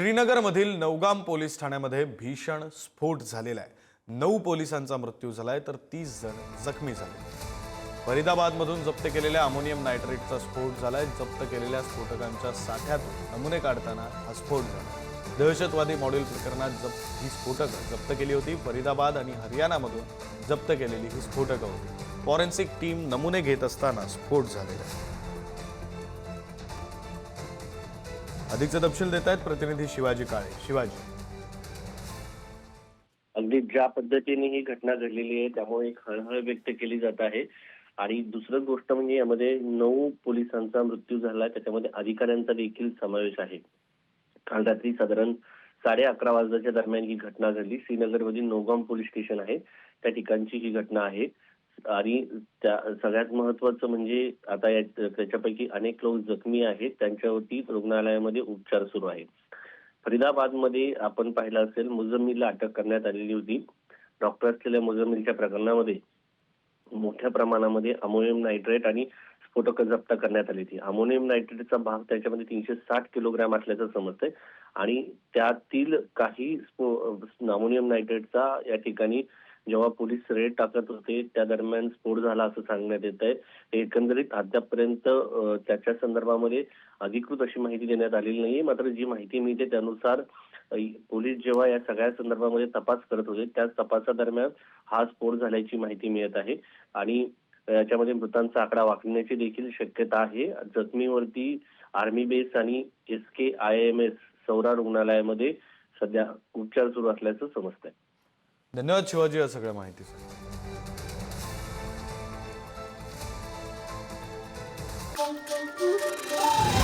श्रीनगरमधील Naugam police ठाण्यामध्ये भीषण स्फोट झालेला आहे. नऊ पोलिसांचा मृत्यू झालाय तर तीस जण जखमी झाले. फरीदाबादमधून जप्त केलेल्या अमोनियम नायट्रेटचा स्फोट झालाय. जप्त केलेल्या स्फोटकांच्या साठ्यातून नमुने काढताना हा स्फोट झाला. दहशतवादी मॉड्यूल प्रकरणात जप ही स्फोटकं जप्त केली होती. फरीदाबाद आणि हरियाणामधून जप्त केलेली ही स्फोटकं होती. फॉरेन्सिक टीम नमुने घेत असताना स्फोट झालेला आहे. अधिकचा तपशील देत आहेत प्रतिनिधी शिवाजी काळे. शिवाजी. अगदी ज्या पद्धतीने ही घटना घडलेली आहे त्यामुळे एक हळहळ व्यक्त केली जात आहे. आणि दुसरं गोष्ट म्हणजे यामध्ये नऊ पोलिसांचा मृत्यू झाला त्याच्यामध्ये अधिकाऱ्यांचा देखील समावेश आहे. काल रात्री साधारण साडे अकरा वाजताच्या दरम्यान ही घटना घडली. श्रीनगरमधील नौगाम पोलीस स्टेशन आहे. त्या ठिकाणची ही घटना आहे. आणि सगळ्यात महत्वाचं म्हणजे आता या त्याच्यापैकी अनेक लोक जखमी आहेत त्यांच्यावरती रुग्णालयामध्ये उपचार सुरू आहे फरीदाबादमध्ये आपण पाहिलं असेल मुजम्मीला अटक करण्यात आलेली होती. डॉक्टर असलेल्या मुजम्मीलच्या प्रकरणामध्ये मोठ्या प्रमाणामध्ये अमोनियम नायट्रेट आणि स्फोटकं जप्त करण्यात आली होती. अमोनियम नायट्रेटचा भाग त्याच्यामध्ये तीनशे साठ किलोग्रॅम असल्याचं समजतंय. आणि त्यातील काही अमोनियम नायट्रेटचा या ठिकाणी जेव्हा पोलीस रेड टाकत होते त्या दरम्यान स्फोट झाला असं सांगण्यात येत आहे. एकंदरीत अद्यापपर्यंत त्याच्या संदर्भामध्ये अधिकृत अशी माहिती देण्यात आलेली नाहीये. मात्र जी माहिती मिळते त्यानुसार पोलीस जेव्हा या सगळ्या संदर्भामध्ये तपास करत होते त्याच तपासादरम्यान हा स्फोट झाल्याची माहिती मिळत आहे. आणि याच्यामध्ये मृतांचा आकडा वाकण्याची देखील शक्यता आहे. जखमीवरती आर्मी बेस आणि S K I M S Soura रुग्णालयामध्ये सध्या उपचार सुरू असल्याचं समजतंय. धन्यवाद शिवाजी या सगळ्या माहितीसाठी Thank you.